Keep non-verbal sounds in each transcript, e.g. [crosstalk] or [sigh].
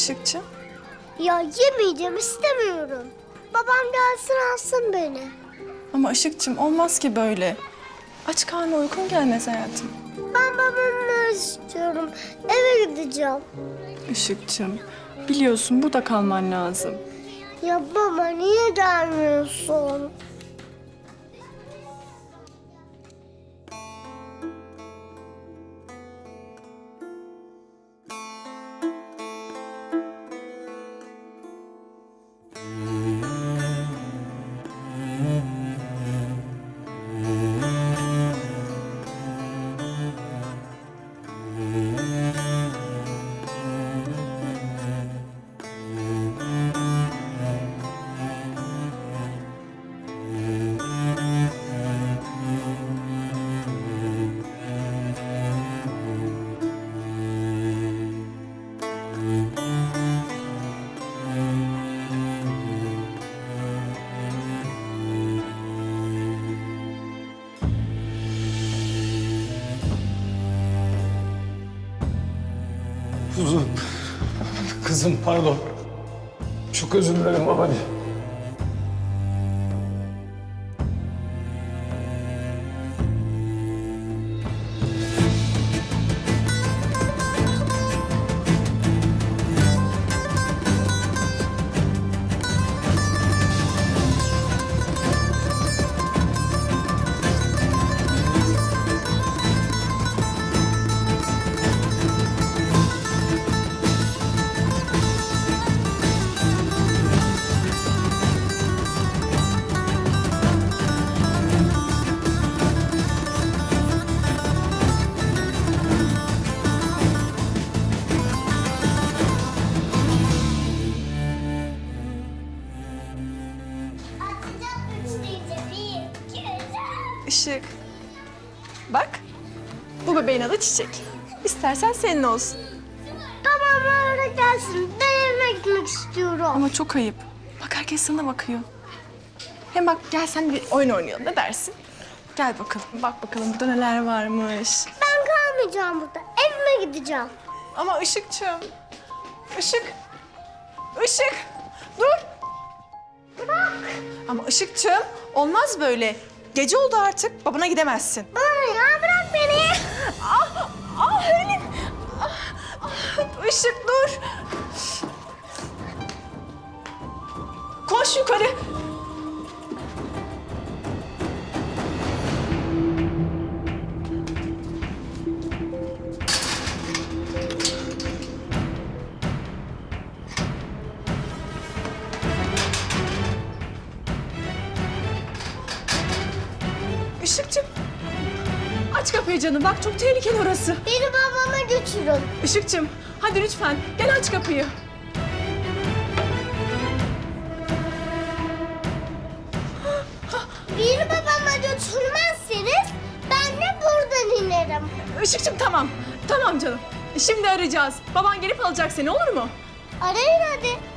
Işıkçım. Ya yemeyeceğim istemiyorum. Babam gelsin alsın beni. Ama Işıkçım olmaz ki böyle. Aç karnı uykun gelmez hayatım. Ben babamı istiyorum. Eve gideceğim. Işıkçım biliyorsun burada kalman lazım. Ya baba niye gelmiyorsun? Suzan. Kızım pardon. Çok özür dilerim babacığım. Çiçek. İstersen senin olsun. Tamam öyle gelsin. Ben evime gitmek istiyorum. Ama çok ayıp. Bak herkes sana bakıyor. Hem bak gel sen bir oyun oynayalım ne dersin? Gel bakalım. Bak bakalım burada neler varmış. Ben kalmayacağım burada. Evime gideceğim. Ama Işıkçım. Işık. Işık. Dur. Bırak. Ama Işıkçım olmaz böyle. Gece oldu artık. Babana gidemezsin. Bana ya bırak beni. Ah, Işık dur. Koş yukarı. Aç kapıyı canım. Bak çok tehlikeli orası. Beni babama götürün. Işıkçım hadi lütfen gel aç kapıyı. Beni babama götürmezseniz ben de buradan inerim. Işıkçım tamam. Tamam canım. Şimdi arayacağız. Baban gelip alacak seni olur mu? Arayın hadi.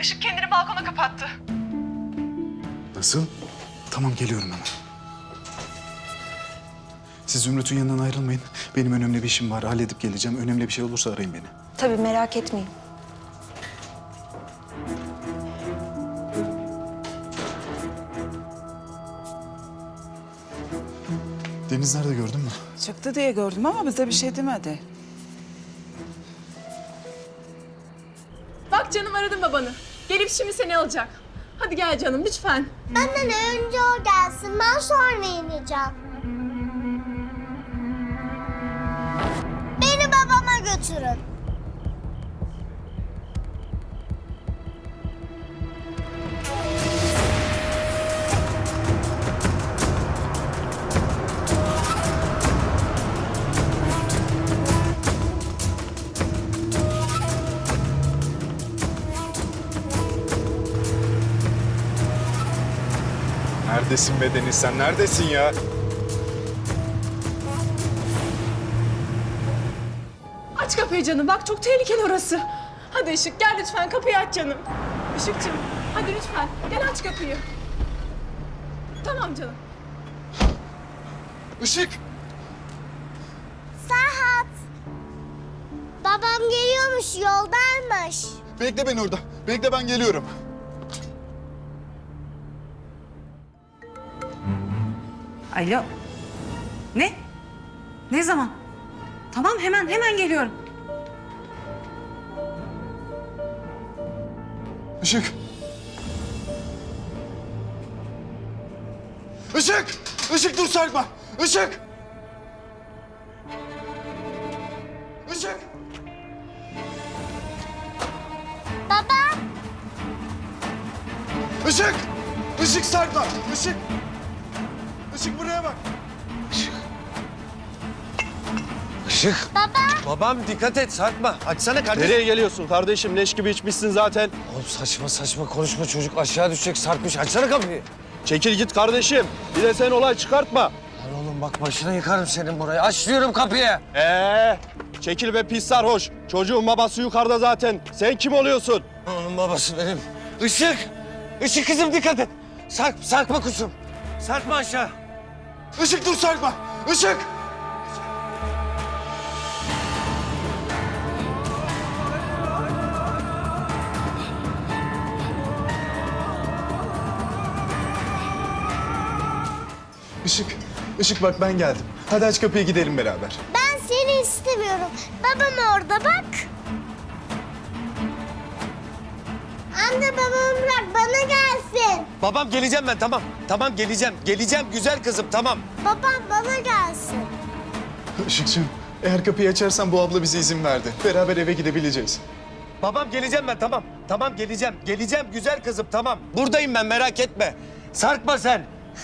Işık kendini balkona kapattı. Nasıl? Tamam geliyorum hemen. Siz Zümrüt'ün yanından ayrılmayın. Benim önemli bir işim var. Halledip geleceğim. Önemli bir şey olursa arayın beni. Tabii merak etmeyin. Deniz nerede gördün mü? Çıktı diye gördüm ama bize bir şey demedi. Canım aradım babanı. Gelip şimdi seni alacak. Hadi gel canım lütfen. Benden önce o gelsin. Ben sonra ineceğim. Beni babama götürün. Neredesin be Deniz sen? Neredesin ya? kapıyı canım. Bak çok tehlikeli orası. Hadi Işık gel lütfen kapıyı aç canım. Işıkçım hadi lütfen gel aç kapıyı. Tamam canım. Işık! Serhat. Babam geliyormuş yoldaymış. Bekle beni orada. Bekle ben geliyorum. Alo. Ne? Ne zaman? Tamam hemen hemen geliyorum. Işık! Işık! Işık dur sarkma! Işık! Işık! Baba. Işık! Işık sarkma! Işık! Işık buraya bak! Işık. Baba. Babam dikkat et sarkma. Açsana kardeşim. Nereye geliyorsun kardeşim? Leş gibi içmişsin zaten. Oğlum saçma saçma konuşma çocuk aşağı düşecek sarkmış. Açsana kapıyı. Çekil git kardeşim. Bir de sen olay çıkartma. Lan oğlum bak başına yıkarım senin burayı. Aç diyorum kapıyı. Ee, çekil be pis sarhoş. Çocuğun babası yukarıda zaten. Sen kim oluyorsun? Onun babası benim. Işık. Işık kızım dikkat et. Sark, sarkma kuzum. Sarkma aşağı. Işık dur sarkma! Işık! Işık, Işık bak ben geldim. Hadi aç kapıyı gidelim beraber. Ben seni istemiyorum. Babam orada bak. Anne babamı bırak bana gelsin. Babam geleceğim ben tamam. Tamam geleceğim. Geleceğim güzel kızım tamam. Babam bana gelsin. Işıkçığım, eğer kapıyı açarsan bu abla bize izin verdi. Beraber eve gidebileceğiz. Babam geleceğim ben tamam. Tamam geleceğim. Geleceğim güzel kızım tamam. Buradayım ben merak etme. Sarkma sen.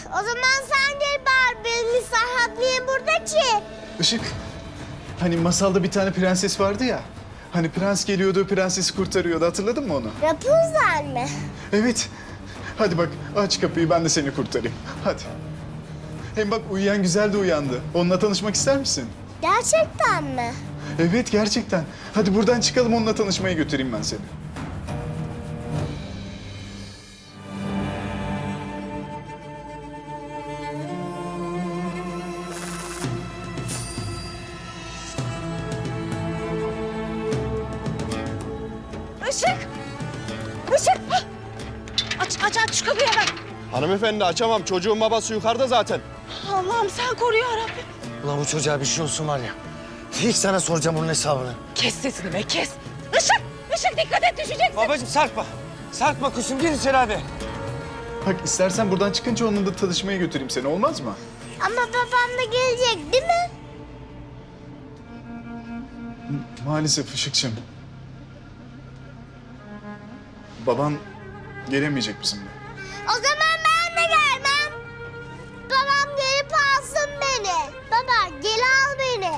O zaman sen gel bari benim Serhat niye burada ki? Işık, hani masalda bir tane prenses vardı ya. Hani prens geliyordu, prensesi kurtarıyordu. Hatırladın mı onu? Rapunzel mi? Evet. Hadi bak aç kapıyı ben de seni kurtarayım. Hadi. Hem bak uyuyan güzel de uyandı. Onunla tanışmak ister misin? Gerçekten mi? Evet gerçekten. Hadi buradan çıkalım onunla tanışmaya götüreyim ben seni. Hanımefendi açamam. Çocuğun babası yukarıda zaten. Allah'ım sen koru ya Rabbim. Ulan bu çocuğa bir şey olsun var ya. Hiç sana soracağım bunun hesabını. Kes sesini be kes. Işık! Işık dikkat et düşeceksin. Babacığım sarkma. Sarkma kuşum gir içeri hadi. Bak istersen buradan çıkınca onunla da tanışmaya götüreyim seni olmaz mı? Ama babam da gelecek değil mi? Maalesef Işıkçım. Baban gelemeyecek bizimle. O zaman Baba gel al beni.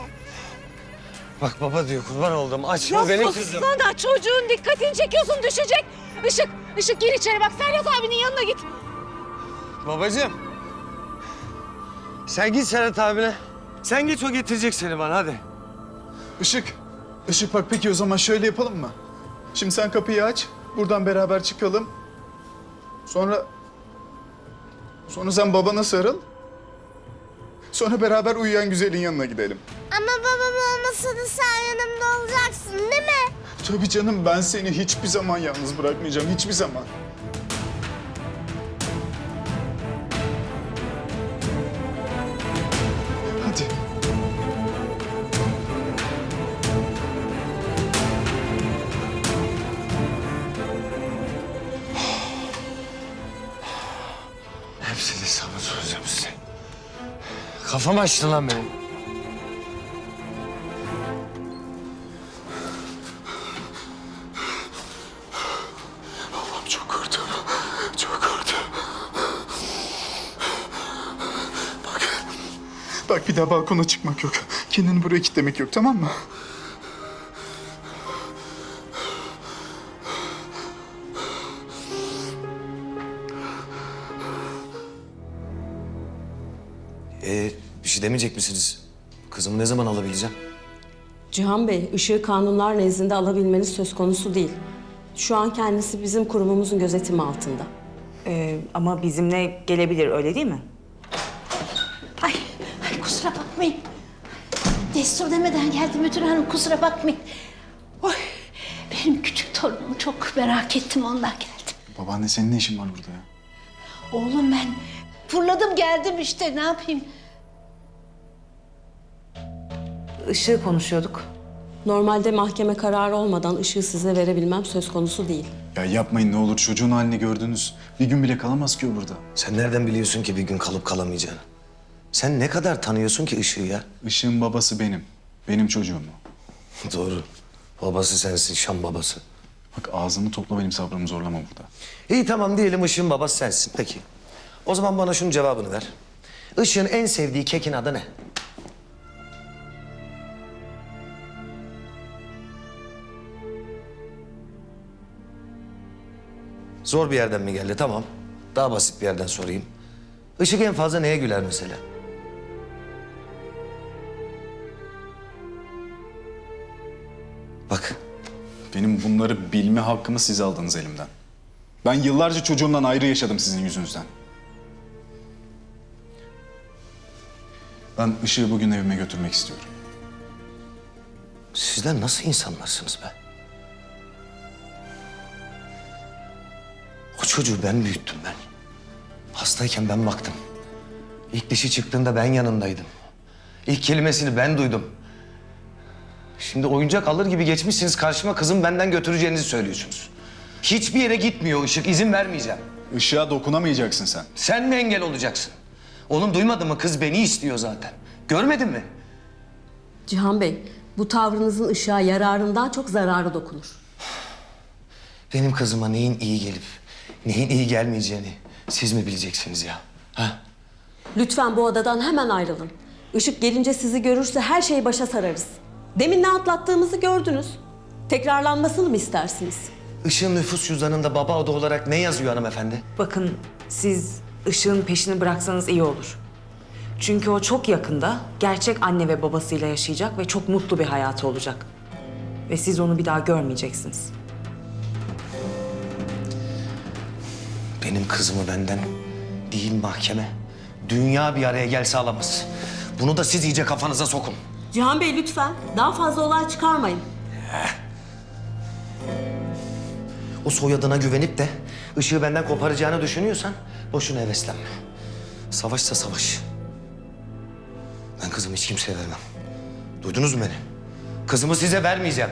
Bak baba diyor kurban oldum. Açma benim kızım. Sana çocuğun dikkatini çekiyorsun düşecek. Işık, Işık gir içeri bak Serhat abinin yanına git. Babacığım. Sen git Serhat abine. Sen git o getirecek seni bana hadi. Işık, Işık bak peki o zaman şöyle yapalım mı? Şimdi sen kapıyı aç, buradan beraber çıkalım. Sonra... Sonra sen babana sarıl. Sonra beraber uyuyan güzelin yanına gidelim. Ama babam olmasa da sen yanımda olacaksın değil mi? Tabii canım ben seni hiçbir zaman yalnız bırakmayacağım, hiçbir zaman. Kafam açtı lan benim. Allah'ım çok korktum. Çok korktum. Bak. Bak bir daha balkona çıkmak yok. Kendini buraya kilitlemek yok tamam mı? Ee, bir şey demeyecek misiniz? Kızımı ne zaman alabileceğim? Cihan Bey, ışığı kanunlar nezdinde alabilmeniz söz konusu değil. Şu an kendisi bizim kurumumuzun gözetimi altında. Ee, ama bizimle gelebilir öyle değil mi? Ay, ay kusura bakmayın. Destur demeden geldim müdür hanım kusura bakmayın. Oy, benim küçük torunumu çok merak ettim ondan geldim. Babaanne senin ne işin var burada ya? Oğlum ben fırladım geldim işte ne yapayım. Işığı konuşuyorduk. Normalde mahkeme kararı olmadan ışığı size verebilmem söz konusu değil. Ya yapmayın ne olur çocuğun halini gördünüz. Bir gün bile kalamaz ki o burada. Sen nereden biliyorsun ki bir gün kalıp kalamayacağını? Sen ne kadar tanıyorsun ki ışığı ya? Işığın babası benim. Benim çocuğum o. [laughs] Doğru. Babası sensin, Şam babası. Bak ağzını topla benim sabrımı zorlama burada. İyi tamam diyelim ışığın babası sensin. Peki. O zaman bana şunun cevabını ver. Işığın en sevdiği kekin adı ne? Zor bir yerden mi geldi? Tamam. Daha basit bir yerden sorayım. Işık en fazla neye güler mesela? Bak, Benim bunları bilme hakkımı siz aldınız elimden. Ben yıllarca çocuğumdan ayrı yaşadım sizin yüzünüzden. Ben ışığı bugün evime götürmek istiyorum. sizler nasıl insanlarsınız be? O çocuğu ben büyüttüm ben. Hastayken ben baktım. İlk dişi çıktığında ben yanındaydım. İlk kelimesini ben duydum. Şimdi oyuncak alır gibi geçmişsiniz karşıma kızım benden götüreceğinizi söylüyorsunuz. Hiçbir yere gitmiyor o ışık izin vermeyeceğim. Işığa dokunamayacaksın sen. Sen mi engel olacaksın? Oğlum duymadın mı kız beni istiyor zaten. Görmedin mi? Cihan Bey, bu tavrınızın ışığa yararından çok zararı dokunur. Benim kızıma neyin iyi gelip neyin iyi gelmeyeceğini siz mi bileceksiniz ya? Ha? Lütfen bu odadan hemen ayrılın. Işık gelince sizi görürse her şeyi başa sararız. Demin ne atlattığımızı gördünüz. Tekrarlanmasını mı istersiniz? Işığın nüfus cüzdanında baba adı olarak ne yazıyor hanımefendi? Bakın siz ışığın peşini bıraksanız iyi olur. Çünkü o çok yakında gerçek anne ve babasıyla yaşayacak ve çok mutlu bir hayatı olacak. Ve siz onu bir daha görmeyeceksiniz. Benim kızımı benden değil mahkeme. Dünya bir araya gelse alamaz. Bunu da siz iyice kafanıza sokun. Cihan Bey lütfen daha fazla olay çıkarmayın. O soyadına güvenip de ışığı benden koparacağını düşünüyorsan boşuna heveslenme. Savaşsa savaş. Ben kızımı hiç kimseye vermem. Duydunuz mu beni? Kızımı size vermeyeceğim.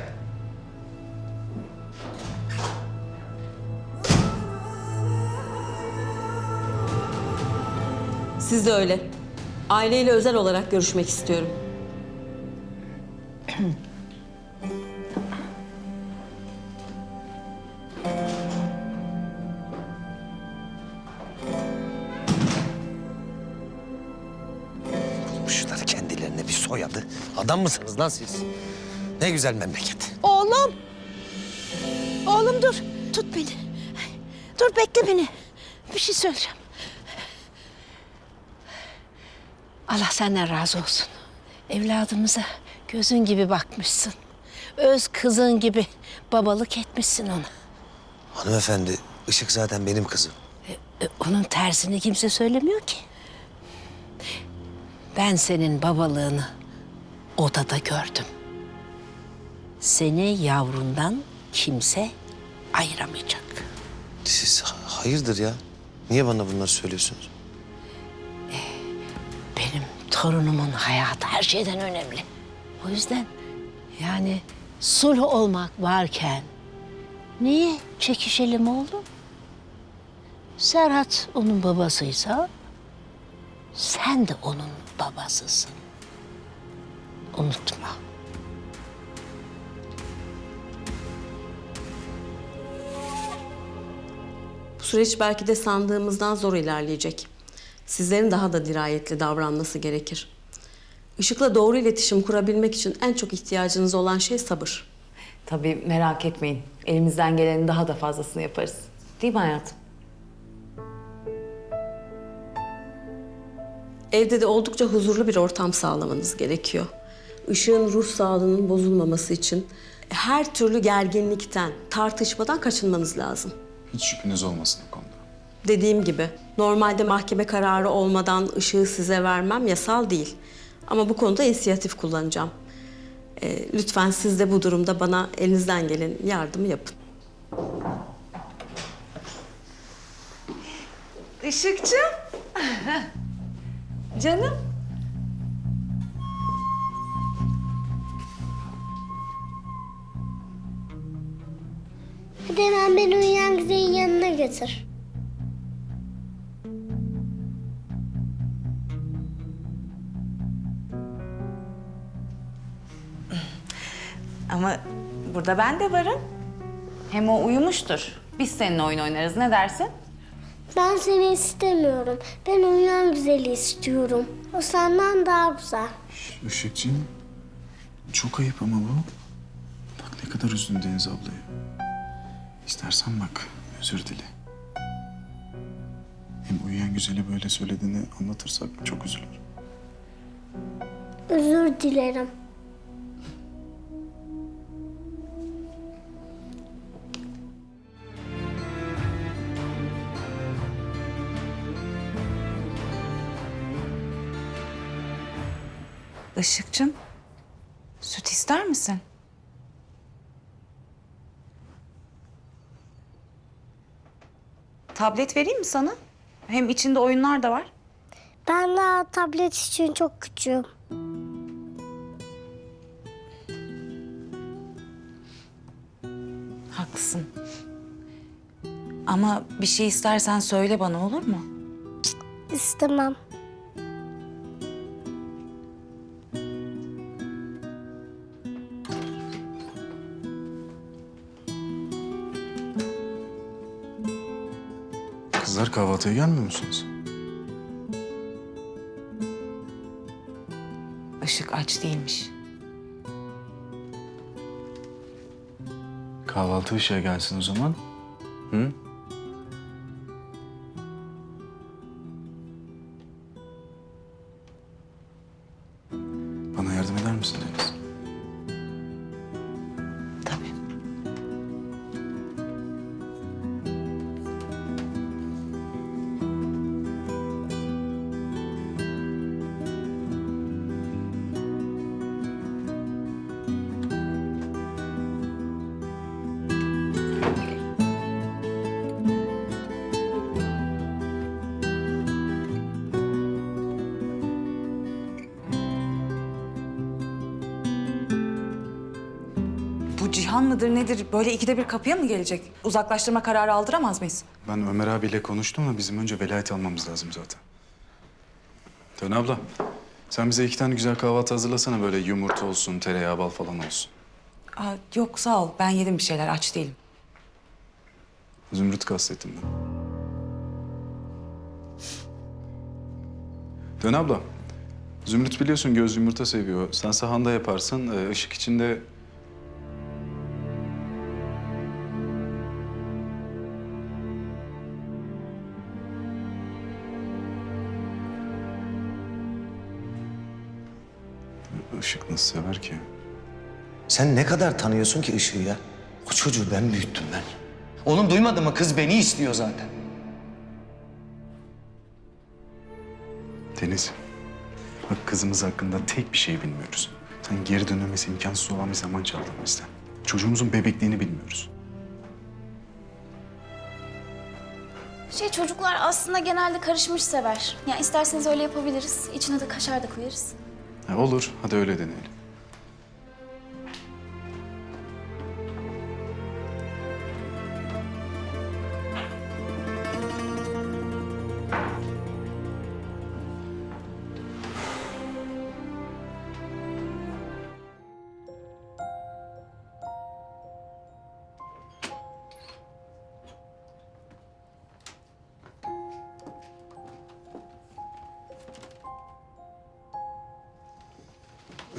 Siz de öyle. Aileyle özel olarak görüşmek istiyorum. [clears throat] Adam mısınız lan siz? Ne güzel memleket. Oğlum. Oğlum dur. Tut beni. Dur bekle beni. Bir şey söyleyeceğim. Allah senden razı olsun. Evladımıza gözün gibi bakmışsın. Öz kızın gibi babalık etmişsin ona. Hanımefendi, Işık zaten benim kızım. E, Onun tersini kimse söylemiyor ki. Ben senin babalığını odada gördüm. Seni yavrundan kimse ayıramayacak. Siz ha- hayırdır ya? Niye bana bunları söylüyorsunuz? Benim torunumun hayatı her şeyden önemli. O yüzden yani sulh olmak varken niye çekişelim oğlum? Serhat onun babasıysa sen de onun babasısın. Unutma. Bu süreç belki de sandığımızdan zor ilerleyecek. Sizlerin daha da dirayetli davranması gerekir. Işıkla doğru iletişim kurabilmek için en çok ihtiyacınız olan şey sabır. Tabii merak etmeyin. Elimizden gelenin daha da fazlasını yaparız. Değil mi hayatım? Evde de oldukça huzurlu bir ortam sağlamanız gerekiyor. Işığın ruh sağlığının bozulmaması için her türlü gerginlikten, tartışmadan kaçınmanız lazım. Hiç şüpheniz olmasın o konuda. Dediğim gibi normalde mahkeme kararı olmadan ışığı size vermem yasal değil. Ama bu konuda inisiyatif kullanacağım. Ee, lütfen siz de bu durumda bana elinizden gelen yardımı yapın. Işıkçım. [laughs] Canım. Hadi hemen beni uyuyan güzeyin yanına götür. Ama burada ben de varım. Hem o uyumuştur. Biz seninle oyun oynarız. Ne dersin? Ben seni istemiyorum. Ben uyuyan güzeli istiyorum. O senden daha güzel. Işıkcığım, çok ayıp ama bu. Bak ne kadar üzdün Deniz ablayı. İstersen bak, özür dile. Hem uyuyan güzeli böyle söylediğini anlatırsak çok üzülür. Özür dilerim. Işıkçım. Süt ister misin? Tablet vereyim mi sana? Hem içinde oyunlar da var. Ben daha tablet için çok küçüğüm. Haklısın. Ama bir şey istersen söyle bana olur mu? İstemem. Kahvaltıya gelmiyor musunuz? Işık aç değilmiş. Kahvaltı ışığa gelsin o zaman. Hı? Cihan mıdır nedir? Böyle ikide bir kapıya mı gelecek? Uzaklaştırma kararı aldıramaz mıyız? Ben Ömer abiyle konuştum ama bizim önce velayet almamız lazım zaten. Dön abla. Sen bize iki tane güzel kahvaltı hazırlasana böyle yumurta olsun, tereyağı, bal falan olsun. Aa, yok sağ ol. Ben yedim bir şeyler. Aç değilim. Zümrüt kastettim ben. Dön abla. Zümrüt biliyorsun göz yumurta seviyor. Sen sahanda yaparsın. Ee, ışık içinde Işık nasıl sever ki? Sen ne kadar tanıyorsun ki ışığı ya? O çocuğu ben büyüttüm ben. Onun duymadı mı kız beni istiyor zaten. Deniz, bak kızımız hakkında tek bir şey bilmiyoruz. Sen geri dönmesi imkansız olan bir zaman çaldın bizden. Çocuğumuzun bebekliğini bilmiyoruz. Şey çocuklar aslında genelde karışmış sever. Yani isterseniz öyle yapabiliriz. İçine de kaşar da koyarız. Ha, olur, hadi öyle deneyelim.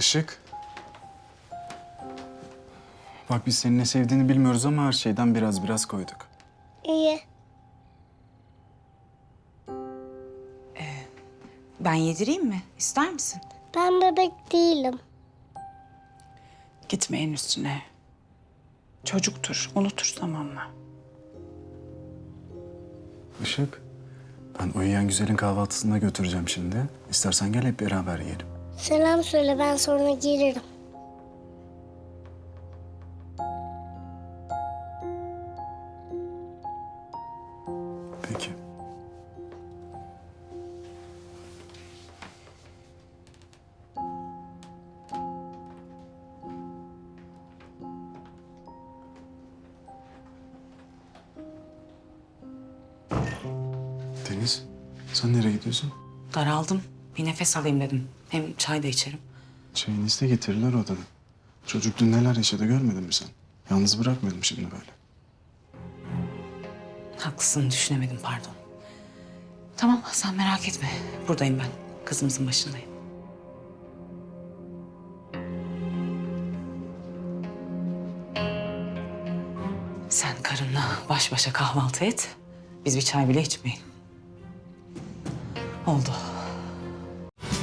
Işık. Bak biz senin ne sevdiğini bilmiyoruz ama her şeyden biraz biraz koyduk. İyi. Ben yedireyim mi? İster misin? Ben bebek değilim. Gitmeyin üstüne. Çocuktur, unutur zamanla. Işık, ben uyuyan güzelin kahvaltısına götüreceğim şimdi. İstersen gel hep beraber yiyelim. Selam söyle ben sonra gelirim. Peki. Deniz, sen nereye gidiyorsun? Daraldım. Bir nefes alayım dedim. Hem çay da içerim. Çayını iste getirirler odadan. Çocuk dün neler yaşadı görmedin mi sen? Yalnız bırakmıyordum şimdi böyle. Haklısın düşünemedim pardon. Tamam sen merak etme. Buradayım ben. Kızımızın başındayım. Sen karınla baş başa kahvaltı et. Biz bir çay bile içmeyelim. Oldu.